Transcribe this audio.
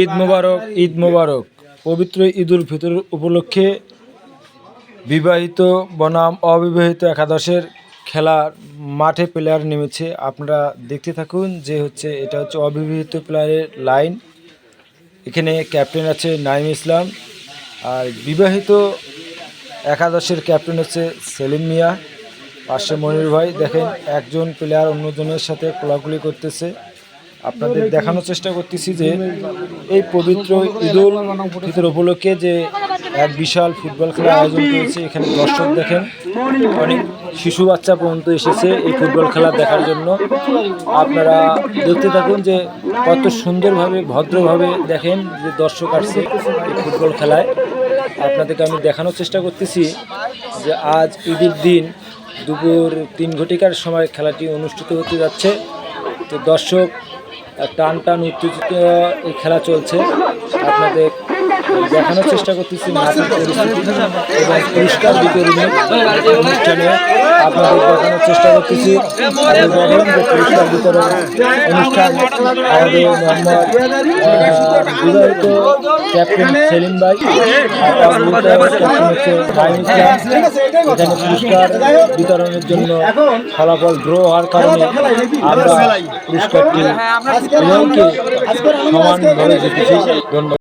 ঈদ মোবারক ঈদ মোবারক। পবিত্র ঈদ উল ফিতর উপলক্ষে বিবাহিত বনাম অবিবাহিত একাদশের খেলা মাঠে প্লেয়ার নেমেছে। আপনারা দেখতে থাকুন যে হচ্ছে এটা হচ্ছে অবিবাহিত প্লেয়ারের লাইন এখানে ক্যাপ্টেন আছে নাইম ইসলাম। আর বিবাহিত একাদশের ক্যাপ্টেন হচ্ছে সেলিম মিয়া। পাশে মনির ভাই দেখেন একজন প্লেয়ার অন্যজনের সাথে কোলাকুলি করতেছে। আপনাদের দেখানোর চেষ্টা করতেছি যে এই পবিত্র ঈদুল ফিতর উপলক্ষে যে এক বিশাল ফুটবল খেলার আয়োজন করেছে, এখানে দর্শক দেখেন, অনেক শিশু বাচ্চা পর্যন্ত এসেছে এই ফুটবল খেলা দেখার জন্য। আপনারা দেখতে থাকুন যে কত সুন্দরভাবে, ভদ্রভাবে দেখেন যে দর্শক আসছে এই ফুটবল খেলায়। আপনাদেরকে আমি দেখানোর চেষ্টা করতেছি যে আজ ঈদের দিন দুপুর তিন ঘটিকার সময় খেলাটি অনুষ্ঠিত হতে যাচ্ছে। তো দর্শক টান টান উত্তেজিত এই খেলা চলছে। আপনাদের দেখানোর চেষ্টা করতেছি পরিস্থিতি এবং পুরস্কার বিতরণের অনুষ্ঠানে আপনাদের দেখানোর চেষ্টা করতেছি। দেখেন যে পুরস্কার বিতরণ অনুষ্ঠান আমাদের মোহাম্মদ বিবাহিত ক্যাপ্টেন সেলিম ভাই ক্যাপ্টেন হচ্ছে ইসলাম। এখানে পুরস্কার বিতরণের জন্য ফলাফল ড্র হওয়ার কারণে আমরা পুরস্কারটি জিতেছি ধন্যবাদ।